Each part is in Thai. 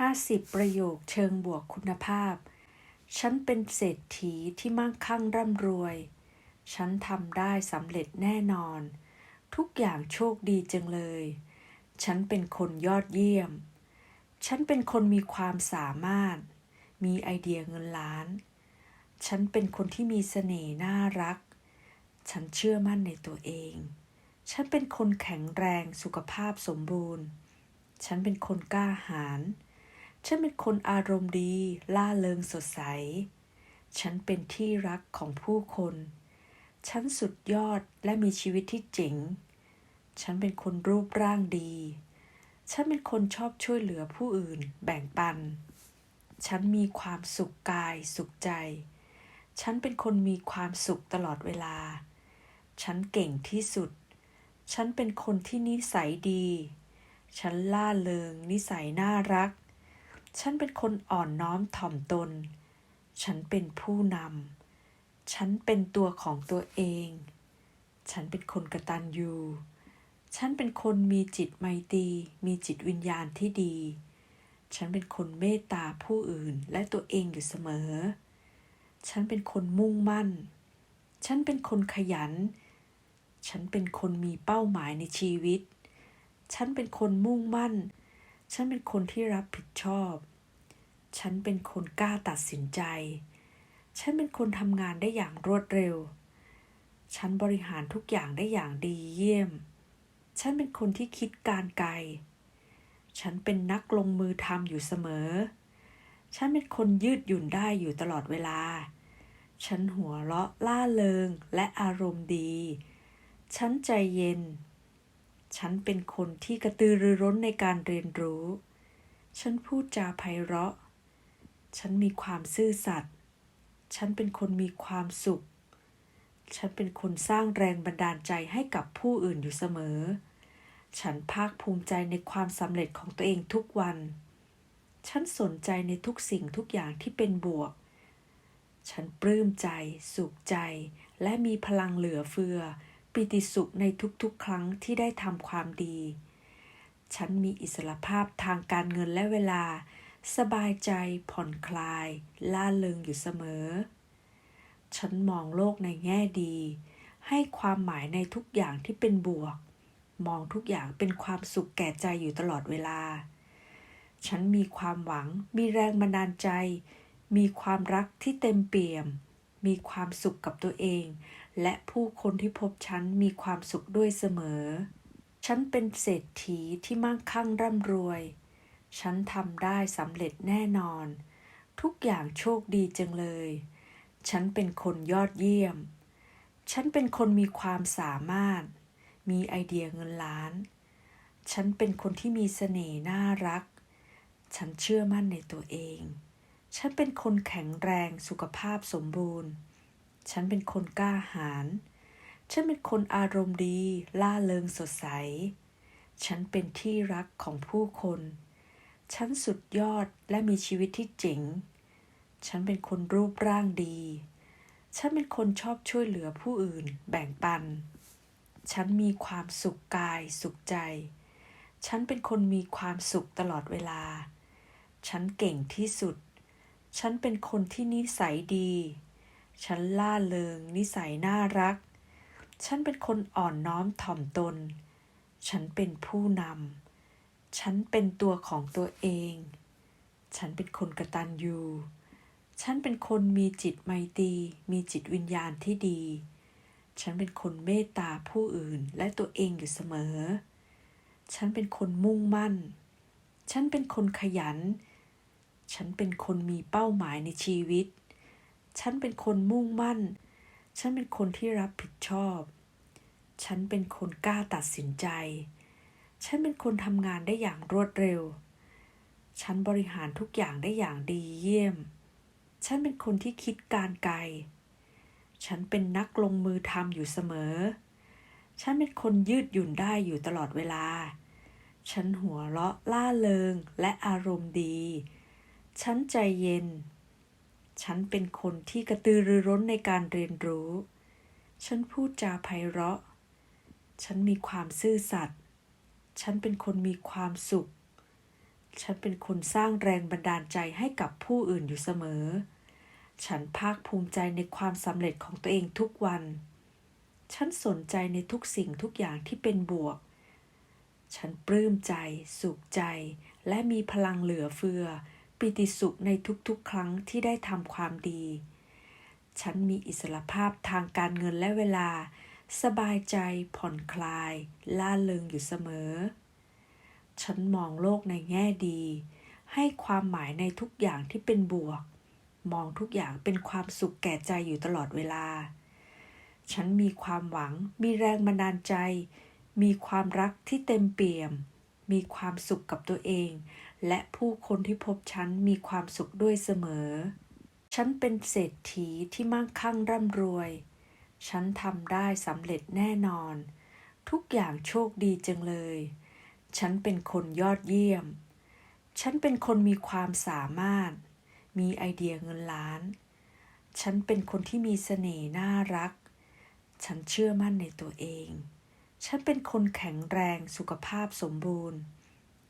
50 ประโยคเชิงบวกคุณภาพ ฉันเป็นเศรษฐีที่มั่งคั่งร่ำรวย ฉันทำได้สำเร็จแน่นอน ทุกอย่างโชคดีจังเลย ฉันเป็นคนยอดเยี่ยม ฉันเป็นคนมีความสามารถ มีไอเดียเงินล้าน ฉันเป็นคนที่มีเสน่ห์น่ารัก ฉันเชื่อมั่นในตัวเอง ฉันเป็นคนแข็งแรงสุขภาพสมบูรณ์ ฉันเป็นคนกล้าหาญ ฉันเป็นคนอารมณ์ดี ล่าเริงสดใส ฉันเป็นที่รักของผู้คน ฉันสุดยอดและมีชีวิตที่เจ๋ง ฉันเป็นคนรูปร่างดี ฉันเป็นคนชอบช่วยเหลือผู้อื่น แบ่งปัน ฉันมีความสุขกายสุขใจ ฉันเป็นคนมีความสุขตลอดเวลา ฉันเก่งที่สุด ฉันเป็นคนที่นิสัยดี ฉันล่าเริงนิสัยน่ารัก ฉันเป็นคนอ่อนน้อมถ่อมตน ฉันเป็นผู้นำ ฉันเป็นตัวของตัวเอง ฉันเป็นคนกระตัญญูฉันเป็นคนมีจิตไมตรีมีจิตวิญญาณที่ดี ฉันเป็นคนเมตตาผู้อื่นและตัวเองอยู่เสมอ ฉันเป็นคนมุ่งมั่น ฉันเป็นคนขยัน ฉันเป็นคนมีเป้าหมายในชีวิต ฉันเป็นคนมุ่งมั่น ฉันเป็นคนที่รับผิดชอบ ฉันเป็นคนกล้าตัดสินใจ ฉันเป็นคนทำงานได้อย่างรวดเร็ว ฉันบริหารทุกอย่างได้อย่างดีเยี่ยม ฉันเป็นคนที่คิดการไกล ฉันเป็นนักลงมือทำอยู่เสมอ ฉันเป็นคนยืดหยุ่นได้อยู่ตลอดเวลา ฉันหัวเราะล่าเริงและอารมณ์ดี ฉันใจเย็น ฉันเป็นคนที่กระตือรือร้นในการเรียนรู้ ฉันพูดจาไพเราะ ฉันมีความซื่อสัตย์ ฉันเป็นคนมีความสุข ฉันเป็นคนสร้างแรงบันดาลใจให้กับผู้อื่นอยู่เสมอ ฉันภาคภูมิใจในความสำเร็จของตัวเองทุกวัน ฉันสนใจในทุกสิ่งทุกอย่างที่เป็นบวก ฉันปลื้มใจ สุขใจ และมีพลังเหลือเฟือ ปิติสุขในทุกๆ ครั้งที่ได้ทำความดี ฉันมีอิสรภาพทางการเงินและเวลา สบายใจผ่อนคลาย ล่าเริงอยู่เสมอ ฉันมองโลกในแง่ดี ให้ความหมายในทุกอย่างที่เป็นบวก มองทุกอย่างเป็นความสุขแก่ใจอยู่ตลอดเวลา ฉันมีความหวัง มีแรงบันดาลใจ มีความรักที่เต็มเปี่ยม มีความสุขกับตัวเอง และผู้คนที่พบฉันมีความสุขด้วยเสมอ ฉันเป็นเศรษฐีที่มั่งคั่งร่ำรวย ฉันทำได้สำเร็จแน่นอน ทุกอย่างโชคดีจังเลย ฉันเป็นคนยอดเยี่ยม ฉันเป็นคนมีความสามารถ มีไอเดียเงินล้าน ฉันเป็นคนที่มีเสน่ห์น่ารัก ฉันเชื่อมั่นในตัวเอง ฉันเป็นคนแข็งแรงสุขภาพสมบูรณ์ ฉันเป็นคนกล้าหาญ ฉันเป็นคนอารมณ์ดี ล่าเริงสดใส ฉันเป็นที่รักของผู้คน ฉันสุดยอดและมีชีวิตที่เจ๋ง ฉันเป็นคนรูปร่างดี ฉันเป็นคนชอบช่วยเหลือผู้อื่น แบ่งปัน ฉันมีความสุขกายสุขใจ ฉันเป็นคนมีความสุขตลอดเวลา ฉันเก่งที่สุด ฉันเป็นคนที่นิสัยดี ฉันล่าเริง นิสัยน่ารัก ฉันเป็นคนอ่อนน้อมถ่อมตน ฉันเป็นผู้นำ ฉันเป็นตัวของตัวเอง ฉันเป็นคนกระตัญญูฉันเป็นคนมีจิตไมตรีมีจิตวิญญาณที่ดี ฉันเป็นคนเมตตาผู้อื่นและตัวเองอยู่เสมอ ฉันเป็นคนมุ่งมั่น ฉันเป็นคนขยัน ฉันเป็นคนมีเป้าหมายในชีวิต ฉันเป็นคนมุ่งมั่น ฉันเป็นคนที่รับผิดชอบ ฉันเป็นคนกล้าตัดสินใจ ฉันเป็นคนทำงานได้อย่างรวดเร็ว ฉันบริหารทุกอย่างได้อย่างดีเยี่ยม ฉันเป็นคนที่คิดการไกล ฉันเป็นนักลงมือทำอยู่เสมอ ฉันเป็นคนยืดหยุ่นได้อยู่ตลอดเวลา ฉันหัวเราะล่าเริงและอารมณ์ดี ฉันใจเย็น ฉันเป็นคนที่กระตือรือร้นในการเรียนรู้ ฉันพูดจาไพเราะ ฉันมีความซื่อสัตย์ ฉันเป็นคนมีความสุข ฉันเป็นคนสร้างแรงบันดาลใจให้กับผู้อื่นอยู่เสมอ ฉันภาคภูมิใจในความสำเร็จของตัวเองทุกวัน ฉันสนใจในทุกสิ่งทุกอย่างที่เป็นบวก ฉันปลื้มใจ สุขใจ และมีพลังเหลือเฟือ ปิติสุขในทุกๆ ครั้งที่ได้ทำความดี ฉันมีอิสรภาพทางการเงินและเวลา สบายใจผ่อนคลาย ล่าเริงอยู่เสมอ ฉันมองโลกในแง่ดี ให้ความหมายในทุกอย่างที่เป็นบวก มองทุกอย่างเป็นความสุขแก่ใจอยู่ตลอดเวลา ฉันมีความหวัง มีแรงบันดาลใจ มีความรักที่เต็มเปี่ยม มีความสุขกับตัวเอง และผู้คนที่พบฉันมีความสุขด้วยเสมอ ฉันเป็นเศรษฐีที่มั่งคั่งร่ำรวย ฉันทำได้สำเร็จแน่นอน ทุกอย่างโชคดีจังเลย ฉันเป็นคนยอดเยี่ยม ฉันเป็นคนมีความสามารถ มีไอเดียเงินล้าน ฉันเป็นคนที่มีเสน่ห์น่ารัก ฉันเชื่อมั่นในตัวเอง ฉันเป็นคนแข็งแรงสุขภาพสมบูรณ์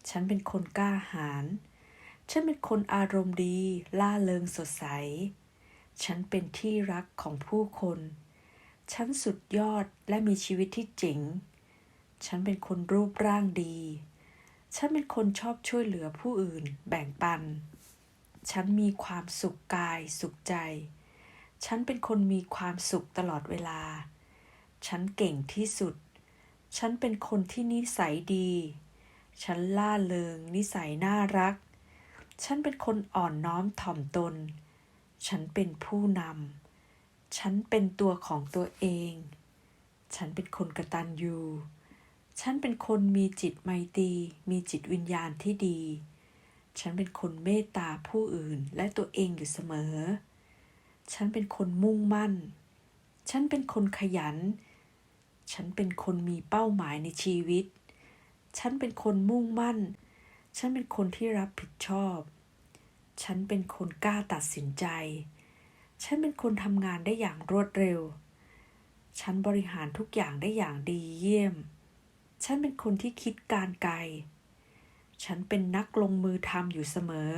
ฉันเป็นคนกล้าหาญ ฉันเป็นคนอารมณ์ดี ล่าเริงสดใส ฉันเป็นที่รักของผู้คน ฉันสุดยอดและมีชีวิตที่เจ๋งฉันเป็นคนรูปร่างดี ฉันเป็นคนชอบช่วยเหลือผู้อื่น แบ่งปัน ฉันมีความสุขกายสุขใจ ฉันเป็นคนมีความสุขตลอดเวลา ฉันเก่งที่สุด ฉันเป็นคนที่นิสัยดี ฉันล่าเริง นิสัยน่ารัก ฉันเป็นคนอ่อนน้อมถ่อมตน ฉันเป็นผู้นำ ฉันเป็นตัวของตัวเอง ฉันเป็นคนกระตันยูฉันเป็นคนมีจิตไมตรีมีจิตวิญญาณที่ดี ฉันเป็นคนเมตตาผู้อื่นและตัวเองอยู่เสมอ ฉันเป็นคนมุ่งมั่น ฉันเป็นคนขยัน ฉันเป็นคนมีเป้าหมายในชีวิต ฉันเป็นคนมุ่งมั่น ฉันเป็นคนที่รับผิดชอบ ฉันเป็นคนกล้าตัดสินใจ ฉันเป็นคนทำงานได้อย่างรวดเร็ว ฉันบริหารทุกอย่างได้อย่างดีเยี่ยม ฉันเป็นคนที่คิดการไกล ฉันเป็นนักลงมือทำอยู่เสมอ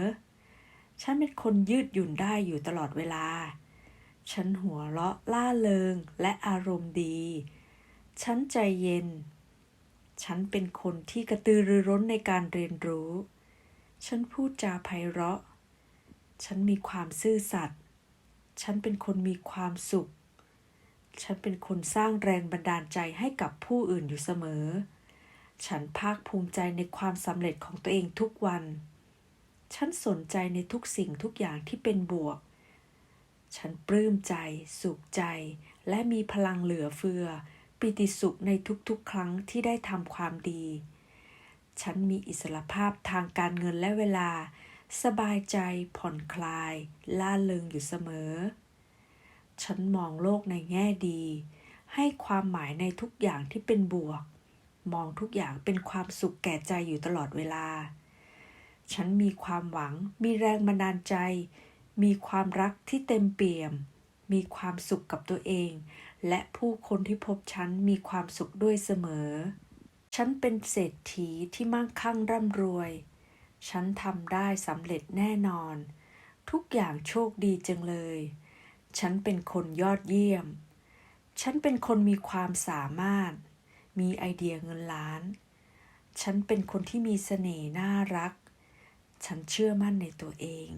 ฉันเป็นคนยืดหยุ่นได้อยู่ตลอดเวลา ฉันหัวเราะล่าเริงและอารมณ์ดี ฉันใจเย็น ฉันเป็นคนที่กระตือรือร้นในการเรียนรู้ ฉันพูดจาไพเราะ ฉันมีความซื่อสัตย์ ฉันเป็นคนมีความสุข ฉันเป็นคนสร้างแรงบันดาลใจให้กับผู้อื่นอยู่เสมอ ฉันภาคภูมิใจในความสำเร็จของตัวเองทุกวัน ฉันสนใจในทุกสิ่งทุกอย่างที่เป็นบวก ฉันปลื้มใจ สุขใจ และมีพลังเหลือเฟือ ปิติสุขในทุกๆ ครั้งที่ได้ทำความดี ฉันมีอิสรภาพทางการเงินและเวลา สบายใจผ่อนคลาย ล่าเริงอยู่เสมอ ฉันมองโลกในแง่ดี ให้ความหมายในทุกอย่างที่เป็นบวก มองทุกอย่างเป็นความสุขแก่ใจอยู่ตลอดเวลา ฉันมีความหวัง มีแรงบันดาลใจ มีความรักที่เต็มเปี่ยม มีความสุขกับตัวเอง และผู้คนที่พบฉันมีความสุขด้วยเสมอ ฉันเป็นเศรษฐีที่มั่งคั่งร่ำรวย ฉันทำได้สำเร็จแน่นอน ทุกอย่างโชคดีจังเลย ฉันเป็นคนยอดเยี่ยม ฉันเป็นคนมีความสามารถ มีไอเดียเงินล้าน ฉันเป็นคนที่มีเสน่ห์น่ารัก ฉันเชื่อมั่นในตัวเอง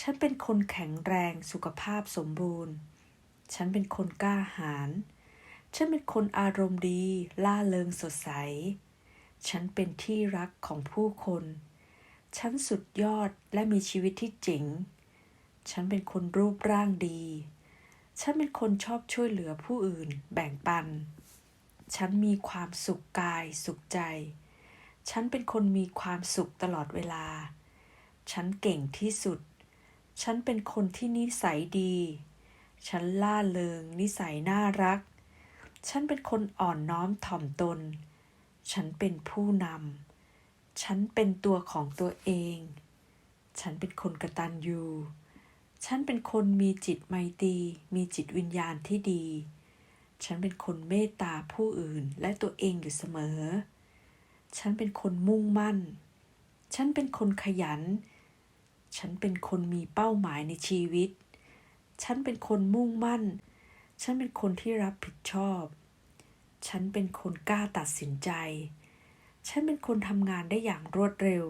ฉันเป็นคนแข็งแรงสุขภาพสมบูรณ์ ฉันเป็นคนกล้าหาญ ฉันเป็นคนอารมณ์ดี ล่าเริงสดใส ฉันเป็นที่รักของผู้คน ฉันสุดยอดและมีชีวิตที่เจ๋งฉันเป็นคนรูปร่างดี ฉันเป็นคนชอบช่วยเหลือผู้อื่น แบ่งปัน ฉันมีความสุขกาย สุขใจ ฉันเป็นคนมีความสุขตลอดเวลา ฉันเก่งที่สุด ฉันเป็นคนที่นิสัยดี ฉันล่าเริง นิสัยน่ารัก ฉันเป็นคนอ่อนน้อมถ่อมตน ฉันเป็นผู้นำ ฉันเป็นตัวของตัวเอง ฉันเป็นคนกระตันยูฉันเป็นคนมีจิตไมตรีมีจิตวิญญาณที่ดี ฉันเป็นคนเมตตาผู้อื่นและตัวเองอยู่เสมอ ฉันเป็นคนมุ่งมั่น ฉันเป็นคนขยัน ฉันเป็นคนมีเป้าหมายในชีวิต ฉันเป็นคนมุ่งมั่น ฉันเป็นคนที่รับผิดชอบ ฉันเป็นคนกล้าตัดสินใจ ฉันเป็นคนทำงานได้อย่างรวดเร็ว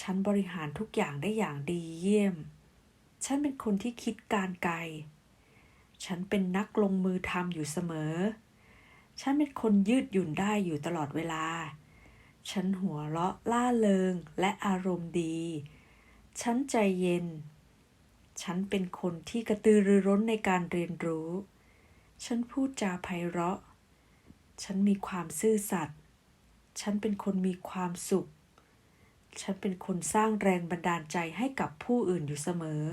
ฉันบริหารทุกอย่างได้อย่างดีเยี่ยม ฉันเป็นคนที่คิดการไกล ฉันเป็นนักลงมือทำอยู่เสมอ ฉันเป็นคนยืดหยุ่นได้อยู่ตลอดเวลา ฉันหัวเราะล่าเริงและอารมณ์ดี ฉันใจเย็น ฉันเป็นคนที่กระตือรือร้นในการเรียนรู้ ฉันพูดจาไพเราะ ฉันมีความซื่อสัตย์ ฉันเป็นคนมีความสุข ฉันเป็นคนสร้างแรงบันดาลใจให้กับผู้อื่นอยู่เสมอ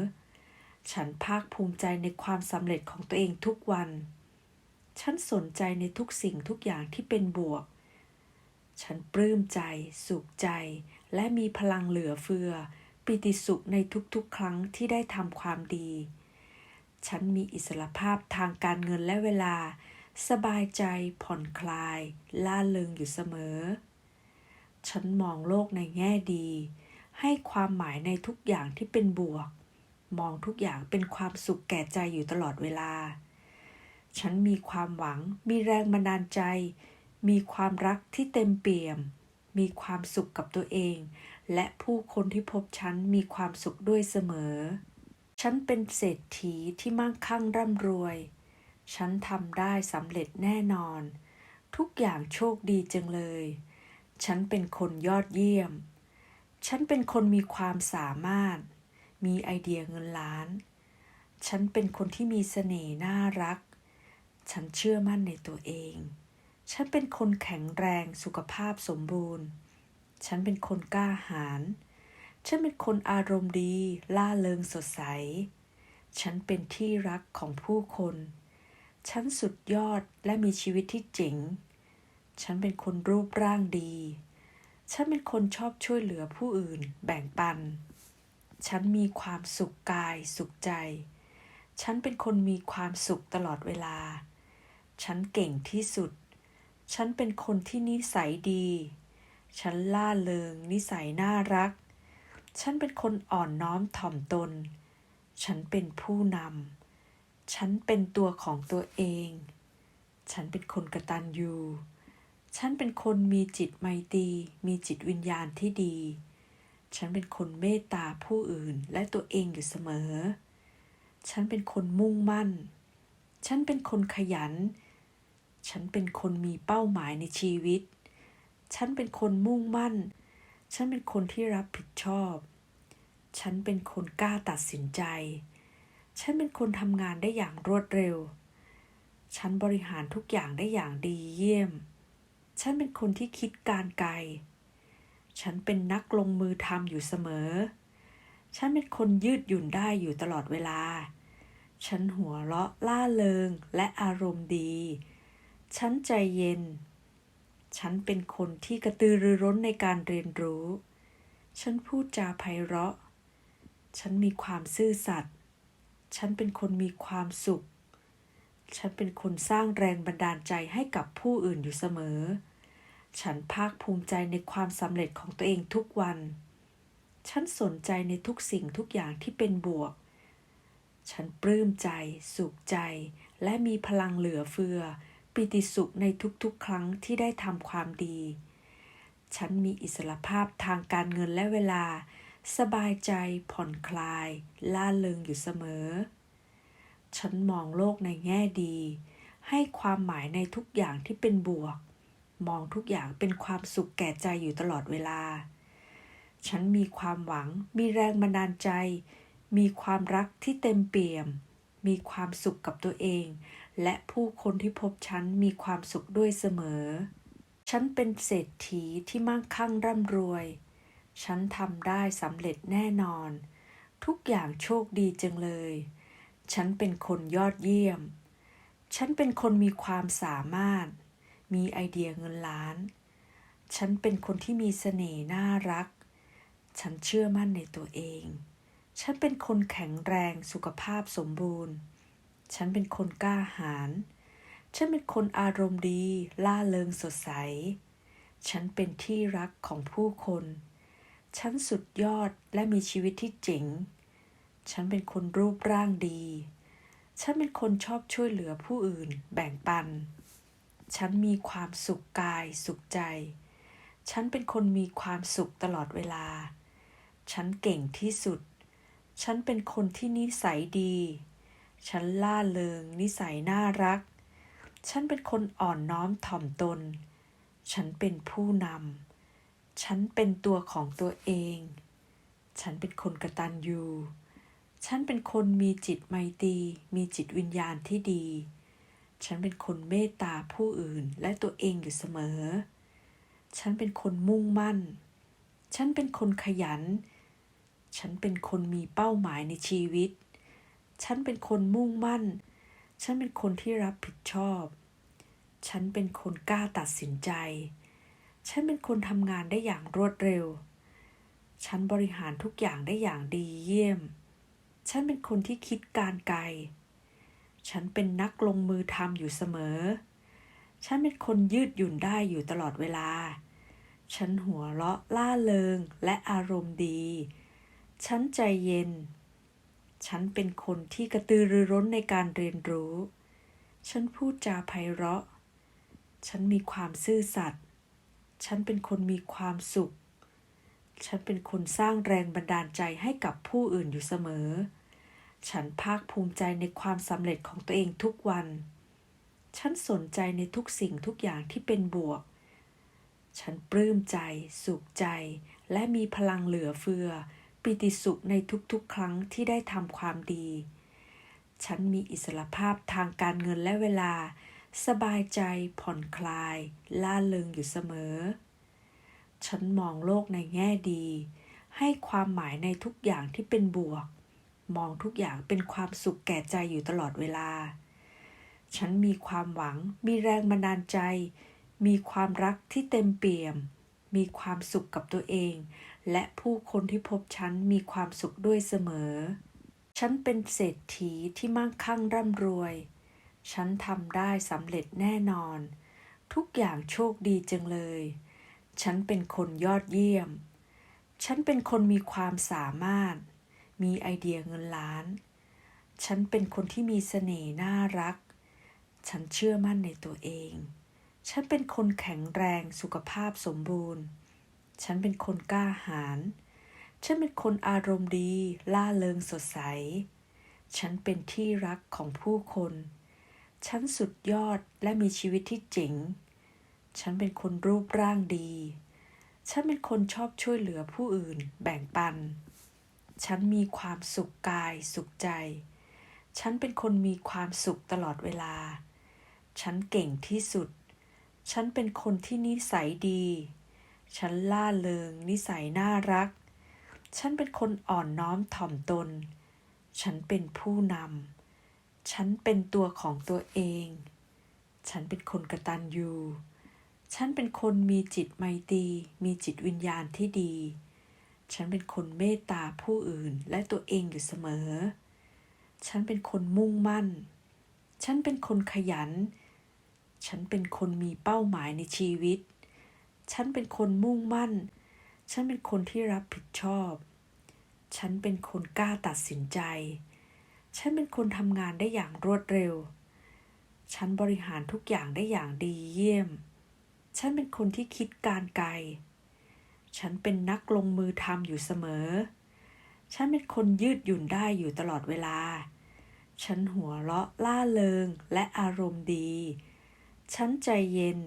ฉันภาคภูมิใจในความสำเร็จของตัวเองทุกวัน ฉันสนใจในทุกสิ่งทุกอย่างที่เป็นบวก ฉันปลื้มใจ สุขใจ และมีพลังเหลือเฟือ ปิติสุขในทุกๆ ครั้งที่ได้ทำความดี ฉันมีอิสรภาพทางการเงินและเวลา สบายใจผ่อนคลาย ล่าเริงอยู่เสมอ ฉันมองโลกในแง่ดี ให้ความหมายในทุกอย่างที่เป็นบวก มองทุกอย่างเป็นความสุขแก่ใจอยู่ตลอดเวลา ฉันมีความหวัง มีแรงบันดาลใจ มีความรักที่เต็มเปี่ยม มีความสุขกับตัวเอง และผู้คนที่พบฉันมีความสุขด้วยเสมอ ฉันเป็นเศรษฐีที่มั่งคั่งร่ำรวย ฉันทำได้สำเร็จแน่นอน ทุกอย่างโชคดีจังเลย ฉันเป็นคนยอดเยี่ยม ฉันเป็นคนมีความสามารถ มีไอเดียเงินล้าน ฉันเป็นคนที่มีเสน่ห์น่ารัก ฉันเชื่อมั่นในตัวเอง ฉันเป็นคนแข็งแรงสุขภาพสมบูรณ์ ฉันเป็นคนกล้าหาญ ฉันเป็นคนอารมณ์ดี ล่าเริงสดใส ฉันเป็นที่รักของผู้คน ฉันสุดยอดและมีชีวิตที่เจ๋ง ฉันเป็นคนรูปร่างดี ฉันเป็นคนชอบช่วยเหลือผู้อื่น แบ่งปัน ฉันมีความสุขกายสุขใจ ฉันเป็นคนมีความสุขตลอดเวลา ฉันเก่งที่สุด ฉันเป็นคนที่นิสัยดี ฉันล่าเริง นิสัยน่ารัก ฉันเป็นคนอ่อนน้อมถ่อมตน ฉันเป็นผู้นำ ฉันเป็นตัวของตัวเอง ฉันเป็นคนกระตัญญูฉันเป็นคนมีจิตไมตรีมีจิตวิญญาณที่ดี ฉันเป็นคนเมตตาผู้อื่นและตัวเองอยู่เสมอ ฉันเป็นคนมุ่งมั่น ฉันเป็นคนขยัน ฉันเป็นคนมีเป้าหมายในชีวิต ฉันเป็นคนมุ่งมั่น ฉันเป็นคนที่รับผิดชอบ ฉันเป็นคนกล้าตัดสินใจ ฉันเป็นคนทำงานได้อย่างรวดเร็ว ฉันบริหารทุกอย่างได้อย่างดีเยี่ยม ฉันเป็นคนที่คิดการไกล ฉันเป็นนักลงมือทำอยู่เสมอ ฉันเป็นคนยืดหยุ่นได้อยู่ตลอดเวลา ฉันหัวเราะล่าเริงและอารมณ์ดี ฉันใจเย็น ฉันเป็นคนที่กระตือรือร้นในการเรียนรู้ ฉันพูดจาไพเราะ ฉันมีความซื่อสัตย์ ฉันเป็นคนมีความสุข ฉันเป็นคนสร้างแรงบันดาลใจให้กับผู้อื่นอยู่เสมอ ฉันภาคภูมิใจในความสำเร็จของตัวเองทุกวัน ฉันสนใจในทุกสิ่งทุกอย่างที่เป็นบวก ฉันปลื้มใจ สุขใจ และมีพลังเหลือเฟือ ปิติสุขในทุกๆ ครั้งที่ได้ทำความดี ฉันมีอิสรภาพทางการเงินและเวลา สบายใจผ่อนคลาย ล่าเริงอยู่เสมอ ฉันมองโลกในแง่ดี ให้ความหมายในทุกอย่างที่เป็นบวก มองทุกอย่างเป็นความสุขแก่ใจอยู่ตลอดเวลา ฉันมีความหวัง มีแรงบันดาลใจ มีความรักที่เต็มเปี่ยม มีความสุขกับตัวเอง และผู้คนที่พบฉันมีความสุขด้วยเสมอ ฉันเป็นเศรษฐีที่มั่งคั่งร่ำรวย ฉันทำได้สำเร็จแน่นอน ทุกอย่างโชคดีจังเลย ฉันเป็นคนยอดเยี่ยม ฉันเป็นคนมีความสามารถ มีไอเดียเงินล้าน ฉันเป็นคนที่มีเสน่ห์น่ารัก ฉันเชื่อมั่นในตัวเอง ฉันเป็นคนแข็งแรงสุขภาพสมบูรณ์ ฉันเป็นคนกล้าหาญ ฉันเป็นคนอารมณ์ดี ล่าเริงสดใส ฉันเป็นที่รักของผู้คน ฉันสุดยอดและมีชีวิตที่เจ๋ง ฉันเป็นคนรูปร่างดี ฉันเป็นคนชอบช่วยเหลือผู้อื่น แบ่งปัน ฉันมีความสุขกายสุขใจ ฉันเป็นคนมีความสุขตลอดเวลา ฉันเก่งที่สุด ฉันเป็นคนที่นิสัยดี ฉันล่าเริง นิสัยน่ารัก ฉันเป็นคนอ่อนน้อมถ่อมตน ฉันเป็นผู้นำ ฉันเป็นตัวของตัวเอง ฉันเป็นคนกระตัญญูฉันเป็นคนมีจิตไมตรีมีจิตวิญญาณที่ดี ฉันเป็นคนเมตตาผู้อื่นและตัวเองอยู่เสมอ ฉันเป็นคนมุ่งมั่น ฉันเป็นคนขยัน ฉันเป็นคนมีเป้าหมายในชีวิต ฉันเป็นคนมุ่งมั่น ฉันเป็นคนที่รับผิดชอบ ฉันเป็นคนกล้าตัดสินใจ ฉันเป็นคนทำงานได้อย่างรวดเร็ว ฉันบริหารทุกอย่างได้อย่างดีเยี่ยม ฉันเป็นคนที่คิดการไกล ฉันเป็นนักลงมือทำอยู่เสมอ ฉันเป็นคนยืดหยุ่นได้อยู่ตลอดเวลา ฉันหัวเราะล่าเริงและอารมณ์ดี ฉันใจเย็น ฉันเป็นคนที่กระตือรือร้นในการเรียนรู้ ฉันพูดจาไพเราะ ฉันมีความซื่อสัตย์ ฉันเป็นคนมีความสุข ฉันเป็นคนสร้างแรงบันดาลใจให้กับผู้อื่นอยู่เสมอ ฉันภาคภูมิใจในความสำเร็จของตัวเองทุกวัน ฉันสนใจในทุกสิ่งทุกอย่างที่เป็นบวก ฉันปลื้มใจ สุขใจ และมีพลังเหลือเฟือ ปิติสุขในทุกๆ ครั้งที่ได้ทำความดี ฉันมีอิสรภาพทางการเงินและเวลา สบายใจผ่อนคลาย ล่าเริงอยู่เสมอ ฉันมองโลกในแง่ดี ให้ความหมายในทุกอย่างที่เป็นบวก มองทุกอย่างเป็นความสุขแก่ใจอยู่ตลอดเวลา ฉันมีความหวัง มีแรงบันดาลใจ มีความรักที่เต็มเปี่ยม มีความสุขกับตัวเอง และผู้คนที่พบฉันมีความสุขด้วยเสมอ ฉันเป็นเศรษฐีที่มั่งคั่งร่ำรวย ฉันทำได้สำเร็จแน่นอน ทุกอย่างโชคดีจังเลย ฉันเป็นคนยอดเยี่ยม ฉันเป็นคนมีความสามารถ มีไอเดียเงินล้าน ฉันเป็นคนที่มีเสน่ห์น่ารัก ฉันเชื่อมั่นในตัวเอง ฉันเป็นคนแข็งแรงสุขภาพสมบูรณ์ ฉันเป็นคนกล้าหาญ ฉันเป็นคนอารมณ์ดี ล่าเริงสดใส ฉันเป็นที่รักของผู้คน ฉันสุดยอดและมีชีวิตที่เจ๋ง ฉันเป็นคนรูปร่างดี ฉันเป็นคนชอบช่วยเหลือผู้อื่น แบ่งปัน ฉันมีความสุขกายสุขใจ ฉันเป็นคนมีความสุขตลอดเวลา ฉันเก่งที่สุด ฉันเป็นคนที่นิสัยดี ฉันล่าเริง นิสัยน่ารัก ฉันเป็นคนอ่อนน้อมถ่อมตน ฉันเป็นผู้นำ ฉันเป็นตัวของตัวเอง ฉันเป็นคนกระตัญญูฉันเป็นคนมีจิตไมตรีมีจิตวิญญาณที่ดี ฉันเป็นคนเมตตาผู้อื่นและตัวเองอยู่เสมอ ฉันเป็นคนมุ่งมั่น ฉันเป็นคนขยัน ฉันเป็นคนมีเป้าหมายในชีวิต ฉันเป็นคนมุ่งมั่น ฉันเป็นคนที่รับผิดชอบ ฉันเป็นคนกล้าตัดสินใจ ฉันเป็นคนทำงานได้อย่างรวดเร็ว ฉันบริหารทุกอย่างได้อย่างดีเยี่ยม ฉันเป็นคนที่คิดการไกล ฉันเป็นนักลงมือทำอยู่เสมอ ฉันเป็นคนยืดหยุ่นได้อยู่ตลอดเวลา ฉันหัวเราะล่าเริงและอารมณ์ดี ฉันใจเย็น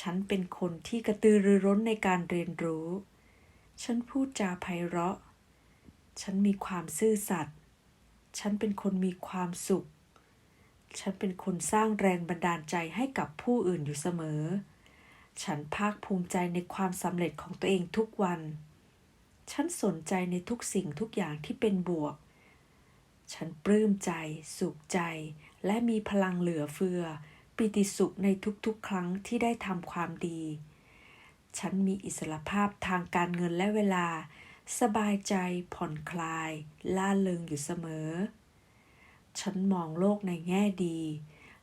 ฉันเป็นคนที่กระตือรือร้นในการเรียนรู้ ฉันพูดจาไพเราะ ฉันมีความซื่อสัตย์ ฉันเป็นคนมีความสุข ฉันเป็นคนสร้างแรงบันดาลใจให้กับผู้อื่นอยู่เสมอ ฉันภาคภูมิใจในความสำเร็จของตัวเองทุกวัน ฉันสนใจในทุกสิ่งทุกอย่างที่เป็นบวก ฉันปลื้มใจ สุขใจ และมีพลังเหลือเฟือ ปิติสุขในทุกๆ ครั้งที่ได้ทำความดี ฉันมีอิสรภาพทางการเงินและเวลา สบายใจผ่อนคลาย ล่าเริงอยู่เสมอ ฉันมองโลกในแง่ดี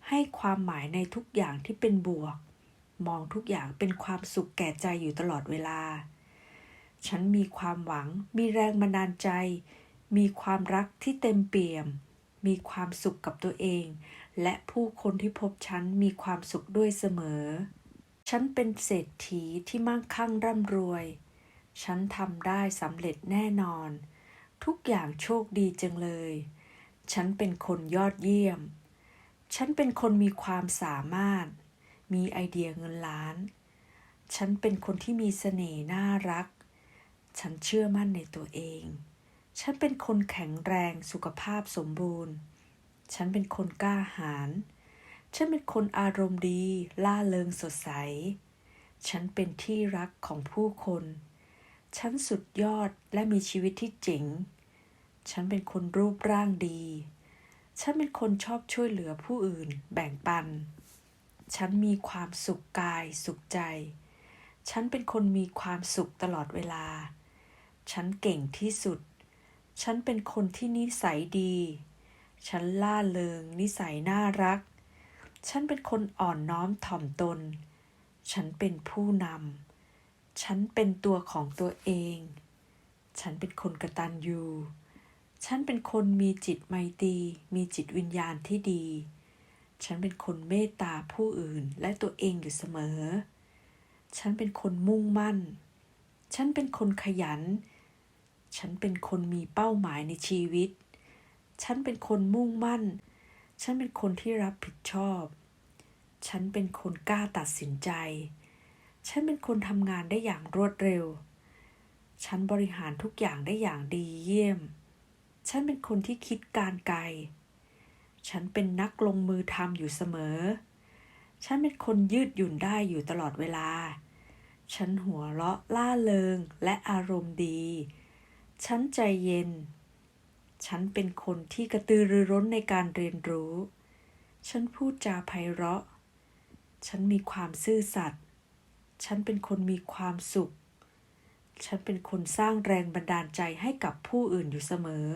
ให้ความหมายในทุกอย่างที่เป็นบวก มองทุกอย่างเป็นความสุขแก่ใจอยู่ตลอดเวลา ฉันมีความหวัง มีแรงบันดาลใจ มีความรักที่เต็มเปี่ยม มีความสุขกับตัวเอง และผู้คนที่พบฉันมีความสุขด้วยเสมอ ฉันเป็นเศรษฐีที่มั่งคั่งร่ำรวย ฉันทำได้สำเร็จแน่นอน ทุกอย่างโชคดีจังเลย ฉันเป็นคนยอดเยี่ยม ฉันเป็นคนมีความสามารถ มีไอเดียเงินล้าน ฉันเป็นคนที่มีเสน่ห์น่ารัก ฉันเชื่อมั่นในตัวเอง ฉันเป็นคนแข็งแรงสุขภาพสมบูรณ์ ฉันเป็นคนกล้าหาญ ฉันเป็นคนอารมณ์ดี ล่าเริงสดใส ฉันเป็นที่รักของผู้คน ฉันสุดยอดและมีชีวิตที่เจ๋ง ฉันเป็นคนรูปร่างดี ฉันเป็นคนชอบช่วยเหลือผู้อื่น แบ่งปัน ฉันมีความสุขกายสุขใจ ฉันเป็นคนมีความสุขตลอดเวลา ฉันเก่งที่สุด ฉันเป็นคนที่นิสัยดี ฉันล่าเริง นิสัยน่ารัก ฉันเป็นคนอ่อนน้อมถ่อมตน ฉันเป็นผู้นำ ฉันเป็นตัวของตัวเอง ฉันเป็นคนกระตันยูฉันเป็นคนมีจิตไมตรีมีจิตวิญญาณที่ดี ฉันเป็นคนเมตตาผู้อื่นและตัวเองอยู่เสมอ ฉันเป็นคนมุ่งมั่น ฉันเป็นคนขยัน ฉันเป็นคนมีเป้าหมายในชีวิต ฉันเป็นคนมุ่งมั่น ฉันเป็นคนที่รับผิดชอบ ฉันเป็นคนกล้าตัดสินใจ ฉันเป็นคนทำงานได้อย่างรวดเร็ว ฉันบริหารทุกอย่างได้อย่างดีเยี่ยม ฉันเป็นคนที่คิดการไกล ฉันเป็นนักลงมือทำอยู่เสมอ ฉันเป็นคนยืดหยุ่นได้อยู่ตลอดเวลา ฉันหัวเราะล่าเริงและอารมณ์ดี ฉันใจเย็น ฉันเป็นคนที่กระตือรือร้นในการเรียนรู้ ฉันพูดจาไพเราะ ฉันมีความซื่อสัตย์ ฉันเป็นคนมีความสุข ฉันเป็นคนสร้างแรงบันดาลใจให้กับผู้อื่นอยู่เสมอ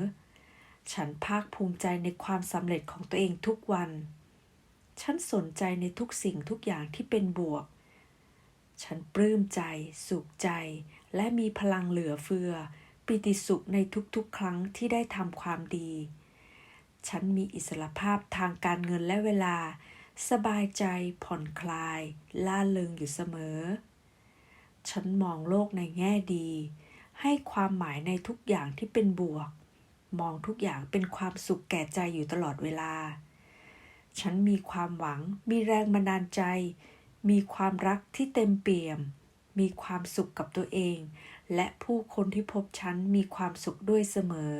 ฉันภาคภูมิใจในความสำเร็จของตัวเองทุกวัน ฉันสนใจในทุกสิ่งทุกอย่างที่เป็นบวก ฉันปลื้มใจ สุขใจ และมีพลังเหลือเฟือ ปิติสุขในทุกๆ ครั้งที่ได้ทำความดี ฉันมีอิสรภาพทางการเงินและเวลา สบายใจผ่อนคลาย ล่าเริงอยู่เสมอ ฉันมองโลกในแง่ดี ให้ความหมายในทุกอย่างที่เป็นบวก มองทุกอย่างเป็นความสุขแก่ใจอยู่ตลอดเวลา ฉันมีความหวัง มีแรงบันดาลใจ มีความรักที่เต็มเปี่ยม มีความสุขกับตัวเอง และผู้คนที่พบฉันมีความสุขด้วยเสมอ